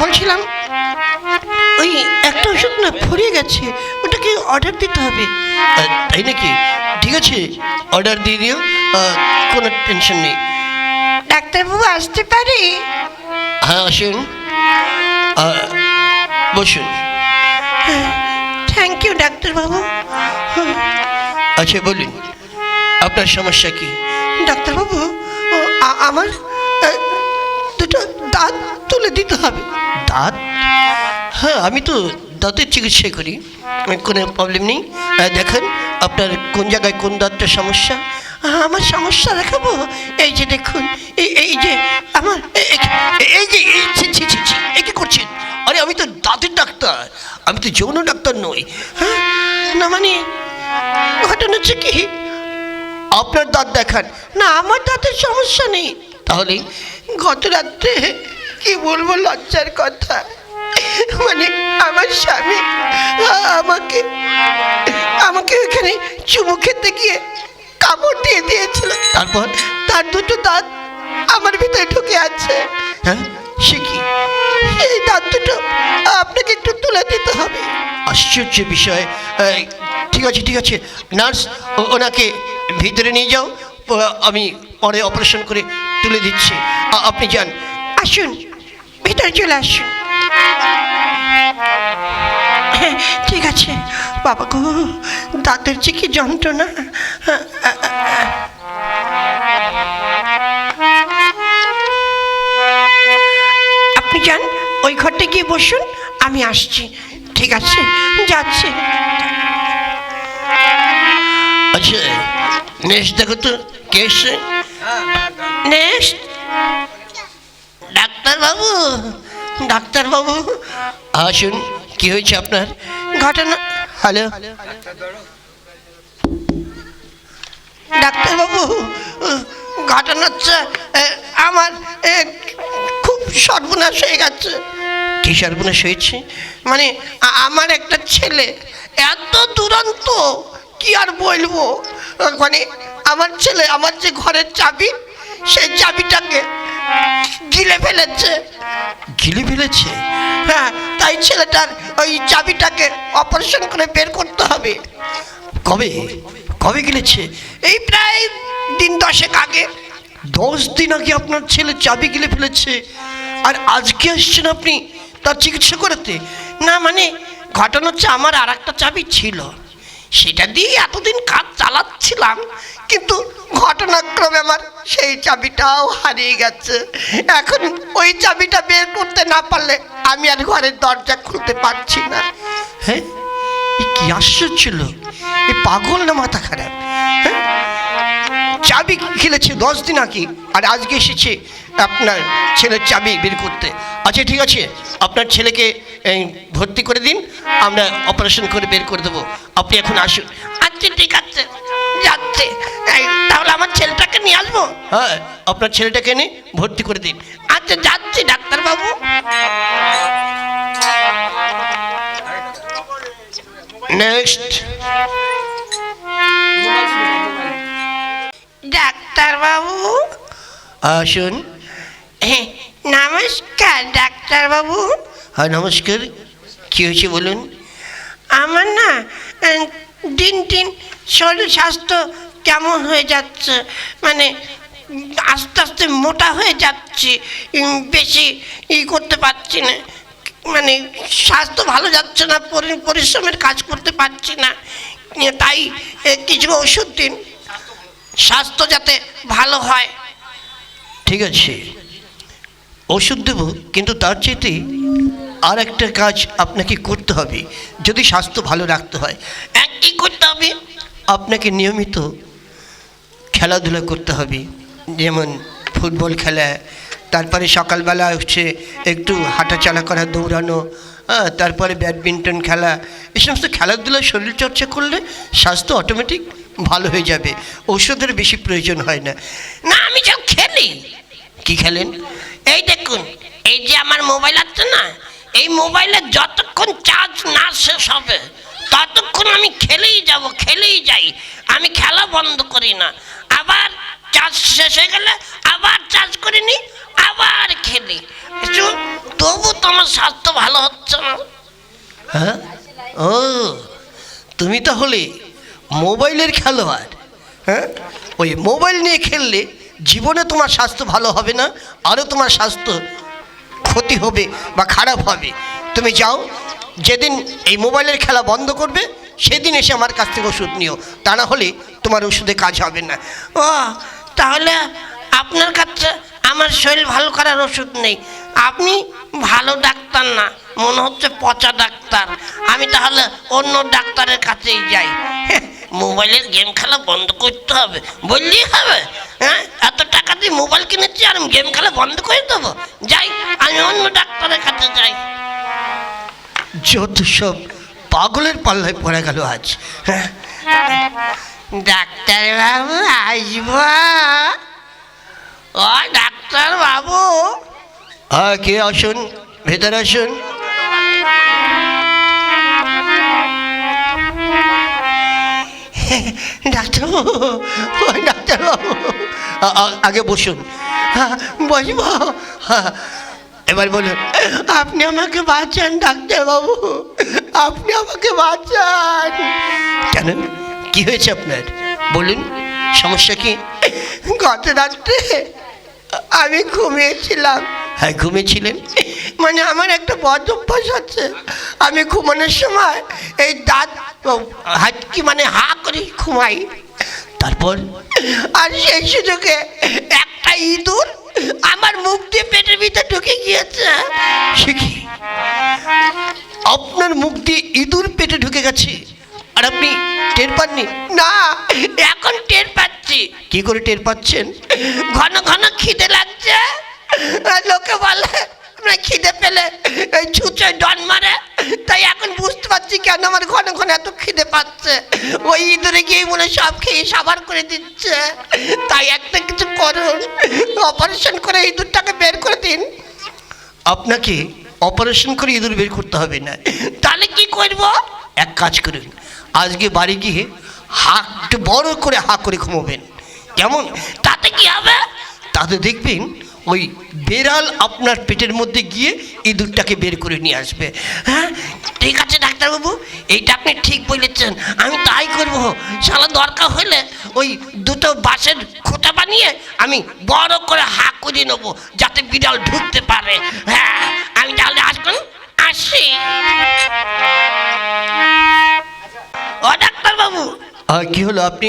বলছিলাম ওই একটা ওষুধ না ফুরিয়ে গেছে ওটাকে অর্ডার দিতে হবে। তাই নাকি? ঠিক আছে অর্ডার দিয়ে দিও কোনো টেনশন নেই। ডাক্তারবাবু আসতে পারি? হ্যাঁ আসুন। বসুন। থ্যাংক ইউ ডাক্তারবাবু। আচ্ছা বলুন আপনার সমস্যা কি? ডাক্তারবাবু আমার দুটো দাঁত তুলে দিতে হবে। দাঁত হ্যাঁ আমি তো দাঁতের চিকিৎসা করি। কোনো প্রবলেম নেই। দেখেন আপনার কোন জায়গায় কোন দাঁতটা সমস্যা? আমার সমস্যা দেখাবো। এই যে দেখুন এই যে আমার এই যে এই কি করছেন? আরে আমি তো দাঁতের ডাক্তার। আমি তো যৌন ডাক্তার নই। হ্যাঁ, না মানে ঘটনা হচ্ছে কি? আপনার দাঁত দেখান। না আমার দাঁতের সমস্যা নেই। তাহলে গত রাত্রে কি বলব লজ্জার কথা? মানে আমার স্বামী আমাকে আমাকে ওখানে চুমু খেতে গিয়ে কাপড় দিয়ে দিয়েছিল। তারপর তার দুটো দাঁত আমার ভিতরে ঢুকে আছে। হ্যাঁ? সে কি? এই দাঁত দুটো আপনাকে একটু তুলে দিতে হবে। আশ্চর্য বিষয়। ঠিক আছে ঠিক আছে। নার্স ওনাকে ভিতরে নিয়ে যাও। আমি পরে অপারেশন করে তুলে দিচ্ছি। আপনি যান। আসুন। ভিতরে চলে আসুন ঠিক আছে বাবা গো দাঁতের যে কি যন্ত্রণা। আপনি যান ওই ঘরটা গিয়ে বসুন আমি আসছি। ঠিক আছে যাচ্ছি। আচ্ছা নেক্সট দেখো তো কে এসছে? নেক্সট। ডাক্তারবাবু ডাক্তারবাবু। আসুন, কি হয়েছে আপনার? ঘটনা, হ্যালো। ডাক্তারবাবু, ঘটনা হচ্ছে আমার খুব সর্বনাশ হয়ে গেছে। কি সর্বনাশ হয়েছে? মানে আমার একটা ছেলে, এত দুরন্ত, কি আর বলব? মানে আমার ছেলে, আমার যে ঘরের চাবি, সেই চাবিটাকে গিলে ফেলেছে। গিলে ফেলেছে? হ্যাঁ তাই ছেলেটার ওই চাবিটাকে অপারেশন করে বের করতে হবে। কবে? কবে গিলেছে? এই প্রায় দিন দশেক আগে। দশ দিন আগে আপনার ছেলে চাবি গিলে ফেলেছে। আর আজকে আসছেন আপনি তার চিকিৎসা করাতে। না মানে ঘটনা হচ্ছে আমার আর একটা চাবি ছিল। সেটা দিয়ে এতদিন কাজ চালাচ্ছিলাম, কিন্তু ঘটনাক্রমে আমার সেই চাবিটাও হারিয়ে গেছে। এখন ওই চাবিটা বের করতে না পারলে আমি আর ঘরের দরজা খুলতে পারছি না। হ্যাঁ কি আশ্চর্য ছিল। এ পাগল না মাথা খারাপ? চাবি খেলেছে, দশ দিন আগে, আর আজকে এসেছে আপনার ছেলের চাবি বের করতে। আচ্ছা ঠিক আছে, আপনার ছেলেকে ভর্তি করে দিন, আমরা অপারেশন করে বের করে দেবো। আপনি এখন আসুন। আচ্ছা ঠিক আছে, যাচ্ছে। তাহলে আমার ছেলেটাকে নিয়ে আসব? হ্যাঁ আপনার ছেলেটাকে এনে ভর্তি করে দিন। আচ্ছা যাচ্ছি, ডাক্তারবাবু। নেক্সট ডাক্তারবাবু আসুন হ্যাঁ নমস্কার ডাক্তারবাবু হ্যাঁ নমস্কার। কী হয়েছে বলুন? আমার না দিন দিন শরীর স্বাস্থ্য কেমন হয়ে যাচ্ছে মানে আস্তে আস্তে মোটা হয়ে যাচ্ছি বেশি ই করতে পারছি না মানে স্বাস্থ্য ভালো যাচ্ছে না পরিশ্রমের কাজ করতে পারছি না তাই কিছু ওষুধ দিন। স্বাস্থ্য যাতে ভালো হয়। ঠিক আছে। ওষুধ দেবো কিন্তু তার চাইতে আর একটা কাজ আপনাকে করতে হবে। যদি স্বাস্থ্য ভালো রাখতে হয়। আহ, কি করতে হবে? আপনাকে নিয়মিত খেলাধুলা করতে হবে। যেমন ফুটবল খেলা তারপরে সকালবেলা হচ্ছে একটু হাঁটাচলা করা দৌড়ানো হ্যাঁ তারপরে ব্যাডমিন্টন খেলা। এই সমস্ত খেলাধুলা শরীরচর্চা করলে স্বাস্থ্য অটোমেটিক ভালো হয়ে যাবে। ওষুধের বেশি প্রয়োজন হয় না। না, আমি সব খেলি। কি খেলেন? এই দেখুন, এই যে আমার মোবাইল আছে না, এই মোবাইলে যতক্ষণ চার্জ না শেষ হবে, ততক্ষণ আমি খেলেই যাব, খেলেই যাই। আমি খেলা বন্ধ করি না। আবার চার্জ শেষ হয়ে গেলে আবার চার্জ করে নি, আবার খেলি। তবু তোমার স্বাস্থ্য ভালো হচ্ছে না। হ্যাঁ? ও, তুমি তাহলে মোবাইলের খেলোয়াড়। হ্যাঁ? ওই মোবাইল নিয়ে খেললে জীবনে তোমার স্বাস্থ্য ভালো হবে না আরও তোমার স্বাস্থ্য ক্ষতি হবে বা খারাপ হবে। তুমি যাও যেদিন এই মোবাইলের খেলা বন্ধ করবে সেদিন এসে আমার কাছ থেকে ওষুধ নিও। তা না হলে তোমার ওষুধে কাজ হবে না। ও তাহলে আপনার কাছে আমার শরীর ভালো করার ওষুধ নেই। আপনি ভালো ডাক্তার না মনে হচ্ছে পচা ডাক্তার। আমি তাহলে অন্য ডাক্তারের কাছেই যাই। হ্যাঁ, মোবাইলের গেম খেলা বন্ধ করতে হবে। বললেই হবে। হ্যাঁ? এত টাকা দিয়ে মোবাইল কিনেছি আর গেম খেলা বন্ধ করে দেবো। যাই আমি অন্য ডাক্তারের কাছে যাই। যত সব পাগলের পাল্লায় পড়ে গেল আজ। হ্যাঁ? ডাক্তার বাবু আসব। ও ডাক্তার বাবু হ্যাঁ কে আসুন? ভেতরে আসুন। ডাক্তারবাবু ডাক্তারবাবু আগে বসুন। হ্যাঁ, বসবো। এবার বলুন আপনি আমাকে বাঁচান ডাক্তারবাবু আপনি আমাকে বাঁচান। কেন? কি হয়েছে আপনার? বলুন সমস্যা কি? গত রাত্রে আমি ঘুমিয়েছিলাম। হ্যাঁ ঘুমিয়েছিলেন? মানে আমার একটা বদ অভ্যাস আছে। আমি ঘুমানোর সময় এই দাঁত হাত কি মানে হা করে ঘুমাই। তারপর আর সেই সুযোগে একটা ইঁদুর আমার মুখ দিয়ে পেটের ভিতরে ঢুকে গিয়েছে। আপনার মুখ দিয়ে ইঁদুর পেটে ঢুকে গেছে? আর আপনি টের পাননি? না এখন টের পাচ্ছি। কি করে টের পাচ্ছেন? ঘন ঘন খিদে লাগছে। লোকে বলে, আমরা খিদে পেলে এই ছুঁচে ডন মারে। তাই এখন বুঝতে পারছি কেন আমার ঘন ঘন এত খিদে পাচ্ছে। ওই ইঁদুরে গিয়ে মনে সব খেয়ে সাবার করে দিচ্ছে। তাই একটা কিছু করুন। অপারেশন করে ইঁদুরটাকে বের করে দিন। আপনাকে অপারেশন করে ইঁদুর বের করতে হবে না। তাহলে কি করব? এক কাজ করুন। আজকে বাড়ি গিয়ে হা একটু বড় করে হা করে ঘুমোবেন। কেমন? তাতে কি হবে? তাতে দেখবেন ওই বেড়াল আপনার পেটের মধ্যে গিয়ে ইঁদুরটাকে বের করে নিয়ে আসবে। হ্যাঁ? ঠিক আছে, ডাক্তারবাবু? এইটা আপনি ঠিক বলেছেন। আমি তাই করব। সালা দরকার হলে ওই দুটো বাঁশের খোঁটা বানিয়ে আমি বড় করে হা করে নেব, যাতে বিড়াল ঢুকতে পারে। হ্যাঁ? আমি তাহলে আসবেন আসি। আর কি হলো আপনি?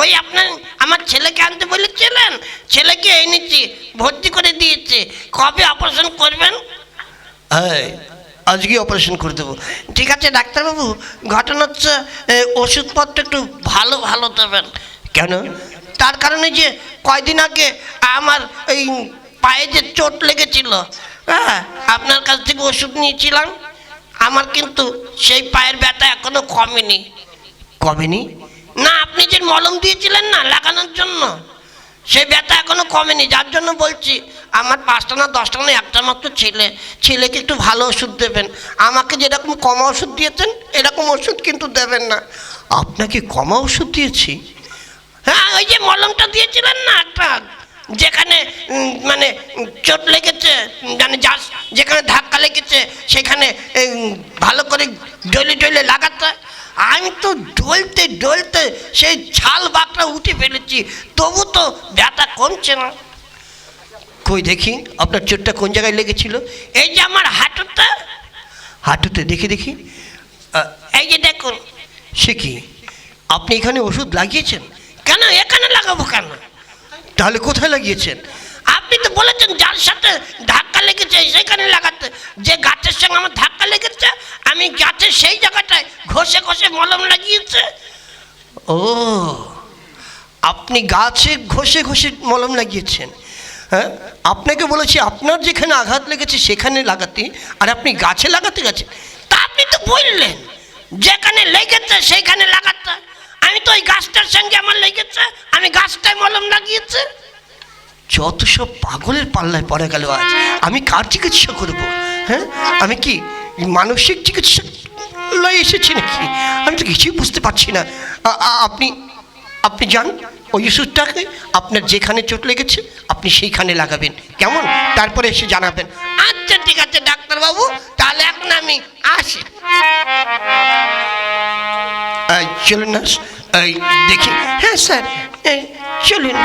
ওই আপনার আমার ছেলেকে আনতে বলেছিলেন? ছেলেকে এনেছি ভর্তি করে দিয়েছে। কবে অপারেশন করবেন? হ্যাঁ আজকে অপারেশন করে দেবো। ঠিক আছে ডাক্তারবাবু ঘটনা হচ্ছে ওষুধপত্র একটু ভালো ভালো দেবেন। কেন? তার কারণে যে কয়দিন আগে আমার এই পায়ে যে চোট লেগেছিল হ্যাঁ আপনার কাছ থেকে ওষুধ নিয়েছিলাম। আমার কিন্তু সেই পায়ের ব্যথা এখনও কমেনি। কমেনি? আপনি যে মলম দিয়েছিলেন না লাগানোর জন্য। সে ব্যথা এখনও কমেনি, যার জন্য বলছি, আমার পাঁচটা না দশটা না একটা মাত্র ছেলে, ছেলেকে একটু ভালো ওষুধ দেবেন। আমাকে যেরকম কমা ওষুধ দিয়েছেন, এরকম ওষুধ কিন্তু দেবেন না। আপনাকে কমা ওষুধ দিয়েছি? হ্যাঁ ওই যে মলমটা দিয়েছিলেন না একটা, যেখানে মানে চোট লেগেছে মানে যা যেখানে ধাক্কা লেগেছে, সেখানে ভালো করে জলে ডলে লাগাতে আমি তো ডলতে ডলতে সেই ছাল বাকটা উঠে ফেলেছি, তবু তো ব্যথা কমছে না। কই দেখি, আপনার চোটটা কোন জায়গায় লেগেছিল? এই যে আমার হাঁটুটা। হাঁটুতে দেখি দেখি। এই যে দেখুন, সে কি? আপনি এখানে ওষুধ লাগিয়েছেন? কেন, এখানে লাগাবো কেন? তাহলে কোথায় লাগিয়েছেন? আপনি তো বলেছেন যার সাথে ধাক্কা লেগেছে, সেখানে লাগাতে। যে গাছের সঙ্গে আমার ধাক্কা লেগেছে, আমি গাছের সেই জায়গাটায় ঘষে ঘষে মলম লাগিয়েছে। ও, আপনি গাছে ঘষে ঘষে মলম লাগিয়েছেন। হ্যাঁ? আপনাকে বলেছি, আপনার যেখানে আঘাত লেগেছে সেখানে লাগাতে, আর আপনি গাছে লাগাতে গেছেন। তা আপনি তো বললেন, যেখানে লেগেছে সেইখানে লাগাতে। আমি তো ওই গাছটার সঙ্গে আমার লেগেছে, আমি গাছটায় মলম লাগিয়েছে। যত সব পাগলের পাল্লায় পড়ে গেল আজ। আমি কার চিকিৎসা করব? হ্যাঁ? আমি কি মানসিক চিকিৎসা লয় এসেছি নাকি? আমি তো কিছুই বুঝতে পারছি না। আপনি আপনি যান ওই ওষুধটাকে আপনার যেখানে চোট লেগেছে, আপনি সেইখানে লাগাবেন। কেমন? তারপরে এসে জানাবেন। আচ্ছা ঠিক আছে, ডাক্তারবাবু, তাহলে এখন আমি আসি। চলুন না দেখি। হ্যাঁ স্যার চলুন।